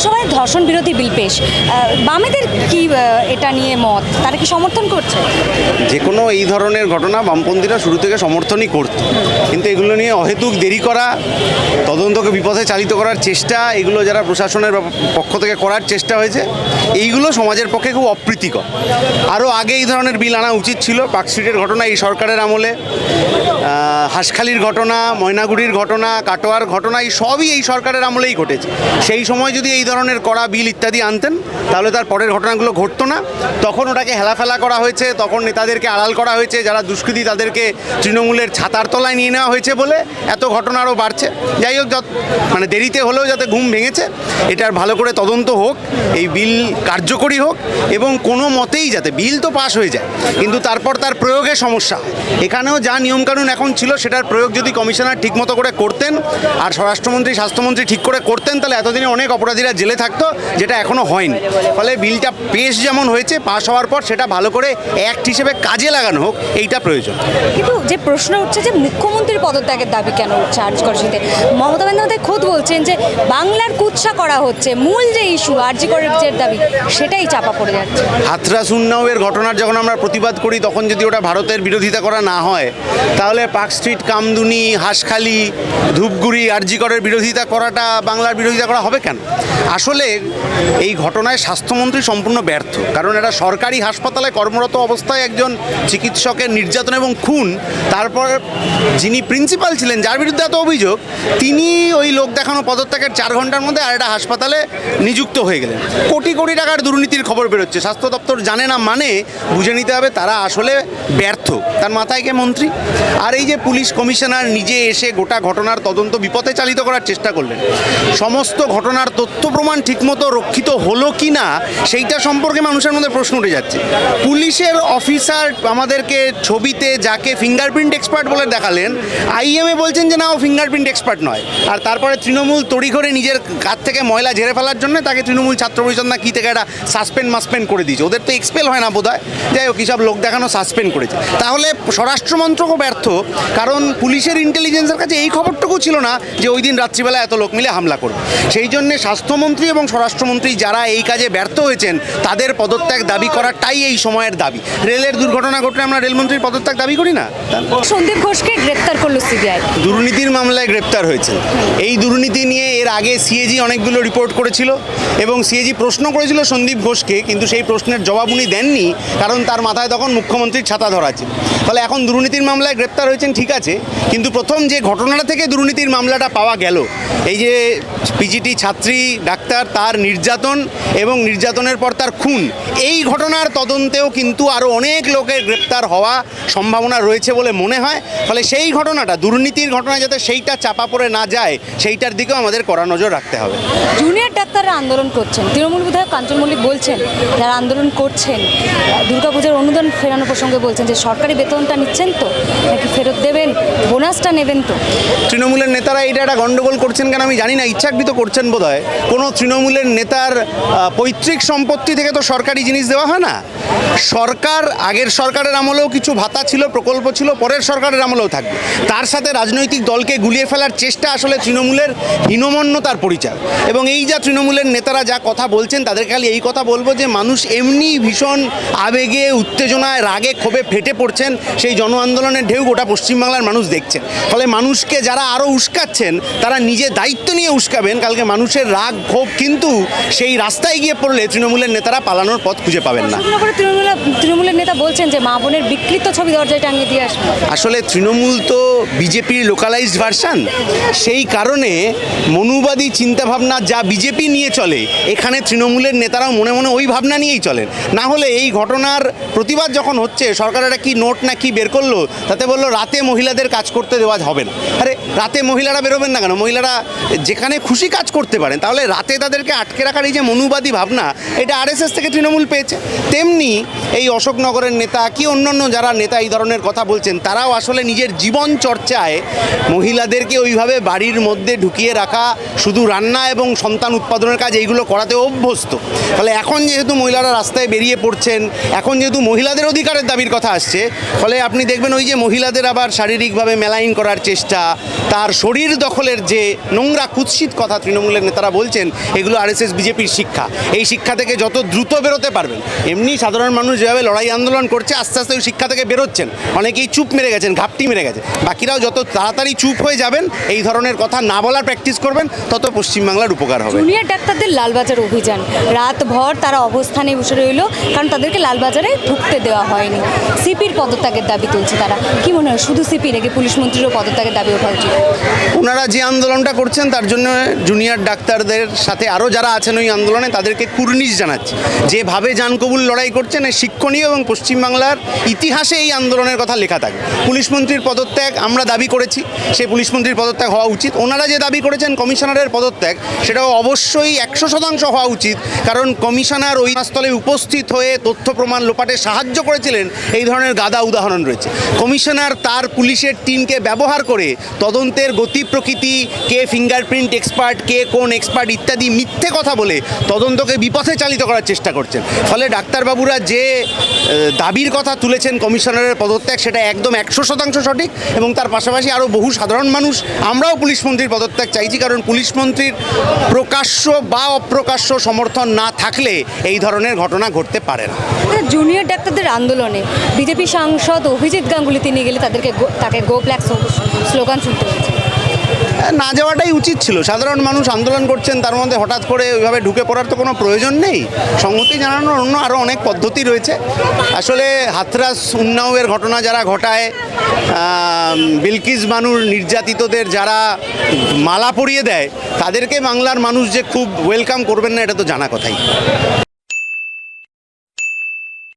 বিধানসভায় ধর্ষণ বিরোধী বিল পেশ বামেদের কি এটা নিয়ে মত? তারা কি সমর্থন করছে? যে কোনো এই ধরনের ঘটনা বামপন্থীরা শুরু থেকে সমর্থনই করত। কিন্তু এগুলো নিয়ে অহেতুক দেরি করা, তদন্তকে বিপথে চালিত করার চেষ্টা, এগুলো যারা প্রশাসনের পক্ষ থেকে করার চেষ্টা হয়েছে, এইগুলো সমাজের পক্ষে খুব অপ্রীতিকর। আরও আগে এই ধরনের বিল আনা উচিত ছিল পার্কস্ট্রিটের ঘটনা, এই সরকারের আমলে। হাঁসখালির ঘটনা, ময়নাগুড়ির ঘটনা, কাটোয়ার ঘটনা, এই সবই এই সরকারের আমলেই ঘটেছে। সেই সময় যদি এই ধরনের কড়া বিল ইত্যাদি আনতেন, তাহলে তার পরের ঘটনাগুলো ঘটতো না। তখন ওটাকে হেলাফেলা করা হয়েছে, তখন নেতাদেরকে আড়াল করা হয়েছে, যারা দুষ্কৃতী তাদেরকে তৃণমূলের ছাতার তলায় নিয়ে নেওয়া হয়েছে বলে এত ঘটনা আরও বাড়ছে। যাই হোক, যত মানে দেরিতে হলেও যাতে ঘুম ভেঙেছে এটার ভালো করে তদন্ত হোক, এই বিল কার্যকরী হোক, এবং কোনো মতেই যাতে বিল তো পাশ হয়ে যায়, কিন্তু তারপর তার প্রয়োগে সমস্যা এখানেও যা নিয়মকানুন এখন ছিল, সেটার প্রয়োগ যদি কমিশনার ঠিকমতো করে করতেন, আর স্বরাষ্ট্রমন্ত্রী, স্বাস্থ্যমন্ত্রী ঠিক করে করতেন, তাহলে এতদিনে অনেক অপরাধীরা জেলে থাকতো যেটা এখনও হয়নি। ফলে বিলটা পেশ যেমন হয়েছে পাশ হওয়ার পর সেটা ভালো করে অ্যাক্ট হিসেবে কাজে লাগানো হোক এইটা প্রয়োজন। কিন্তু যে প্রশ্ন উঠছে যে মুখ্যমন্ত্রীর পদত্যাগের দাবি কেন উঠছে আর্যকরশীতে মমতা বন্দ্যোপাধ্যায় খোদ বলছেন যে বাংলার কুৎসা করা হচ্ছে মূল যে ইস্যু আর্যকরের যে দাবি সেটাই চাপা পড়ে যাচ্ছে। হাথরাস উন্নাওয়ের ঘটনার যখন আমরা প্রতিবাদ করি তখন যদি ওটা ভারতের বিরোধিতা করা না হয় তাহলে পার্ক স্ট্রিট কামদুনি হাঁসখালি ধূপগুড়ি আরজিকরের বিরোধিতা করাটা বাংলার বিরোধিতা করা হবে কেন? আসলে এই ঘটনায় স্বাস্থ্যমন্ত্রী সম্পূর্ণ ব্যর্থ। কারণ এটা সরকারি হাসপাতালে কর্মরত অবস্থায় একজন চিকিৎসকের নির্যাতন এবং খুন, তারপর যিনি প্রিন্সিপাল ছিলেন, যার বিরুদ্ধে এত অভিযোগ, তিনি ওই লোক দেখানো পদত্যাগের চার ঘণ্টার মধ্যে আর একটা হাসপাতালে নিযুক্ত হয়ে গেলেন। কোটি কোটি টাকার দুর্নীতির খবর বেরোচ্ছে। স্বাস্থ্য দপ্তর জানে না মানে বুঝে নিতে হবে তারা আসলে ব্যর্থ। তার মাথায় কে মন্ত্রী? আর এই যে পুলিশ কমিশনার নিজে এসে গোটা ঘটনার তদন্ত বিপথে চালিত করার চেষ্টা করলেন। সমস্ত ঘটনার তথ্য প্রমাণ ঠিকমতো রক্ষিত হলো কি না, সেইটা সম্পর্কে মানুষের মধ্যে প্রশ্ন উঠে যাচ্ছে। পুলিশের অফিসার আমাদেরকে ছবিতে যাকে ফিঙ্গারপ্রিন্ট এক্সপার্ট বলে দেখালেন আইএমএ বলছেন যে না, ও ফিঙ্গারপ্রিন্ট এক্সপার্ট নয়। আর তারপরে তৃণমূল তড়িঘড়ে নিজের কাছ থেকে ময়লা ঝেড়ে ফেলার জন্য তাকে তৃণমূল ছাত্র পরিষদ না কী থেকে একটা সাসপেন্ড মাসপেন্ড করে দিয়েছে। ওদের তো এক্সপেল হয় না বোধ হয় যাই হোক সব লোক দেখানো সাসপেন্ড করেছে। তাহলে স্বরাষ্ট্রমন্ত্রকও ব্যর্থ, কারণ পুলিশের ইন্টেলিজেন্সের কাছে এই খবরটুকু ছিল না যে ওই দিন রাত্রিবেলা এত লোক মিলে হামলা করবে। সেই জন্যে স্বাস্থ্যমন্ত্রী এবং স্বরাষ্ট্রমন্ত্রী যারা এই কাজে ব্যর্থ হয়েছেন তাদের পদত্যাগ দাবি করাটাই এই সময়ের দাবি। রেলের দুর্ঘটনা ঘটলে আমরা রেলমন্ত্রীর পদত্যাগ দাবি করি না? সন্দীপ ঘোষকে গ্রেপ্তার করল সিবিআই। দুর্নীতির মামলায় গ্রেপ্তার হয়েছে এই দুর্নীতি নিয়ে এর আগে সিএজি অনেকগুলো রিপোর্ট করেছিল এবং সিএজি প্রশ্ন করেছিল সন্দীপ ঘোষকে কিন্তু সেই প্রশ্নের জবাব উনি দেননি কারণ তার মাথায় তখন মুখ্যমন্ত্রীর ছাতা ধরা ছিল ফলে এখন দুর্নীতির মামলায় গ্রেপ্তার হয়েছেন ঠিক আছে কিন্তু প্রথম যে ঘটনাটা থেকে দুর্নীতির মামলাটা পাওয়া গেল এই যে পিজিটি ছাত্রী ডাক্তার তার নির্যাতন এবং নির্যাতনের পর তার খুন। এই ঘটনার তদন্তেও কিন্তু আরও অনেক লোকের গ্রেপ্তার হওয়া সম্ভাবনা রয়েছে বলে মনে হয়। ফলে সেই ঘটনাটা দুর্নীতির ঘটনা যাতে সেইটা চাপা পড়ে না যায় সেইটার দিকেও আমাদের কড়া নজর রাখতে হবে। জুনিয়র ডাক্তাররা আন্দোলন করছেন। তৃণমূল বিধায়ক কাঞ্চন মল্লিক বলছেন যারা আন্দোলন করছেন। দুর্গাপূজার অনুদান ফেরানো প্রসঙ্গে বলছেন যে সরকারি বেতনটা নিচ্ছেন তো? নাকি ফেরত দেবেন? বোনাসটা নেবেন তো? তৃণমূলের নেতারা এটা একটা গন্ডগোল করছেন কেন আমি জানি না ইচ্ছাকৃত করছেন বোধ হয় কোনো তৃণমূলের নেতার পৈতৃক সম্পত্তি থেকে তো সরকারি জিনিস দেওয়া হয় না। সরকার, আগের সরকারের আমলেও কিছু ভাতা ছিল, প্রকল্প ছিল, পরের সরকারের আমলেও থাকবে। তার সাথে রাজনৈতিক দলকে গুলিয়ে ফেলার চেষ্টা আসলে তৃণমূলের হীনমন্যতার পরিচয় এবং এই যা তৃণমূলের নেতারা যা কথা বলছেন, তাদের খালি এই কথা বলব যে, মানুষ এমনি ভীষণ আবেগে, উত্তেজনায়, রাগে ক্ষোভে ফেটে পড়ছেন, সেই জন আন্দোলনের ঢেউ গোটা পশ্চিমবাংলার মানুষ দেখছেন। ফলে মানুষকে যারা আরও উস্কাচ্ছেন, তারা নিজে দায়িত্ব নিয়ে উস্কাবেন, কালকে মানুষের রাগ ক্ষোভ কিন্তু সেই রাস্তায় গিয়ে পড়লে তৃণমূলের নেতারা পালানোর পথ খুঁজে পাবেন না। তৃণমূলের নেতা বলছেন যে মা বোনের বিকৃত ছবি দরজায় টাঙিয়ে দিয়ে আসবে। আসলে তৃণমূল তো বিজেপির লোকালাইজড ভার্সান সেই কারণে মনুবাদী চিন্তাভাবনা যা বিজেপি নিয়ে চলে এখানে তৃণমূলের নেতারাও মনে মনে ওই ভাবনা নিয়েই চলেন। না হলে এই ঘটনার প্রতিবাদ যখন হচ্ছে সরকার একটা কি নোট না কি বের করল তাতে বলল রাতে মহিলাদের কাজ করতে দেওয়া হবে না। আরে রাতে মহিলারা বেরোবেন না কেন? মহিলারা যেখানে খুশি কাজ করতে পারেন তাহলে রাতে তাদেরকে আটকে রাখার এই যে মনুবাদী ভাবনা, এটা আরএসএস থেকে তৃণমূল পেয়েছে। তেমনি এই অশোকনগরের নেতা কি অন্যান্য যারা নেতা এই ধরনের কথা বলছেন, তারাও আসলে নিজের জীবন চর্চায় মহিলাদেরকে ওইভাবে বাড়ির মধ্যে ঢুকিয়ে রাখা, শুধু রান্না এবং সন্তান উৎপাদনের কাজ এইগুলো করাতে অভ্যস্ত। ফলে এখন যেহেতু মহিলারা রাস্তায় বেরিয়ে পড়ছেন, এখন যেহেতু মহিলাদের অধিকারের দাবির কথা আসছে, ফলে আপনি দেখবেন ওই যে মহিলাদের আবার শারীরিকভাবে মেলাইন করার চেষ্টা, তার শরীর দখলের যে নোংরা কুৎসিত কথা তৃণমূলের নেতারা বলছেন এগুলো আরএসএস বিজেপির শিক্ষা। এই শিক্ষা থেকে যত দ্রুত বেরোতে পারবেন এমনি সাধারণ মানুষ যেভাবে লড়াই আন্দোলন করছে আস্তে আস্তে ওই শিক্ষা থেকে বেরোচ্ছেন। অনেকেই চুপ মেরে গেছেন ঘাপটি মেরে গেছে বাকিরাও যত তাড়াতাড়ি চুপ হয়ে যাবেন এই ধরনের কথা না বলার প্র্যাকটিস করবেন তত পশ্চিমবাংলার উপকার হবে। জুনিয়র ডাক্তারদের লালবাজার অভিযান। রাতভর তারা অবস্থানে বসে রইল কারণ তাদেরকে লালবাজারে ঢুকতে দেওয়া হয়নি। সিপির পদত্যাগের দাবি তুলছে তারা। কি মনে হয় শুধু সিপি নাকি পুলিশ মন্ত্রীরও পদত্যাগের দাবি ওঠা উচিত? ওনারা যে আন্দোলনটা করছেন তার জন্য জুনিয়র ডাক্তারদের সাথে আরও যারা আছেন ওই আন্দোলনে, তাদেরকে কুর্নিশ জানাচ্ছি। যেভাবে জানকবুল লড়াই করছেন শিক্ষণীয় এবং পশ্চিমবাংলার ইতিহাসে এই আন্দোলনের কথা লেখা থাকে। পুলিশ মন্ত্রীর পদত্যাগ আমরা দাবি করেছি, সেই পুলিশ মন্ত্রীর পদত্যাগ হওয়া উচিত। ওনারা যে দাবি করেছেন কমিশনারের পদত্যাগ, সেটাও অবশ্যই একশো শতাংশ হওয়া উচিত। কারণ কমিশনার ওই স্থলে উপস্থিত হয়ে তথ্য প্রমাণ লোপাটে সাহায্য করেছিলেন, এই ধরনের গাদা উদাহরণ রয়েছে। কমিশনার তার পুলিশের টিমকে ব্যবহার করে তদন্তের গতি প্রকৃতি, কে ফিঙ্গারপ্রিন্ট এক্সপার্ট, কে কোন এক্সপার্ট ইত্যাদি মিথ্যে কথা বলে তদন্তকে বিপথে চালিত করার চেষ্টা করছেন। ফলে ডাক্তারবাবুরা যে দাবির কথা তুলেছেন কমিশনারের পদত্যাগ, সেটা একদম একশো শতাংশ সঠিক এবং তার পাশাপাশি আরও বহু সাধারণ মানুষ, আমরাও পুলিশ মন্ত্রীর পদত্যাগ চাইছি কারণ পুলিশ মন্ত্রীর প্রকাশ্য বা অপ্রকাশ্য সমর্থন না থাকলে এই ধরনের ঘটনা ঘটতে পারে না। জুনিয়র ডাক্তারদের আন্দোলনে বিজেপি সাংসদ অভিজিৎ গাঙ্গুলি, তিনি গেলে তাদেরকে তাকে গো ব্ল্যাক স্লোগান শুনতে হয়েছে। না যাওয়াটাই উচিত ছিল। সাধারণ মানুষ আন্দোলন করছেন, তার মধ্যে হঠাৎ করে ওইভাবে ঢুকে পড়ার তো কোনো প্রয়োজন নেই। সংহতি জানানোর অন্য আরও অনেক পদ্ধতি রয়েছে। আসলে হাথরাস উন্নাওয়ের ঘটনা যারা ঘটায় বিলকিস মানুষ নির্যাতিতদের যারা মালা পরিয়ে দেয়, তাদেরকে বাংলার মানুষ যে খুব ওয়েলকাম করবেন না, এটা তো জানা কথাই।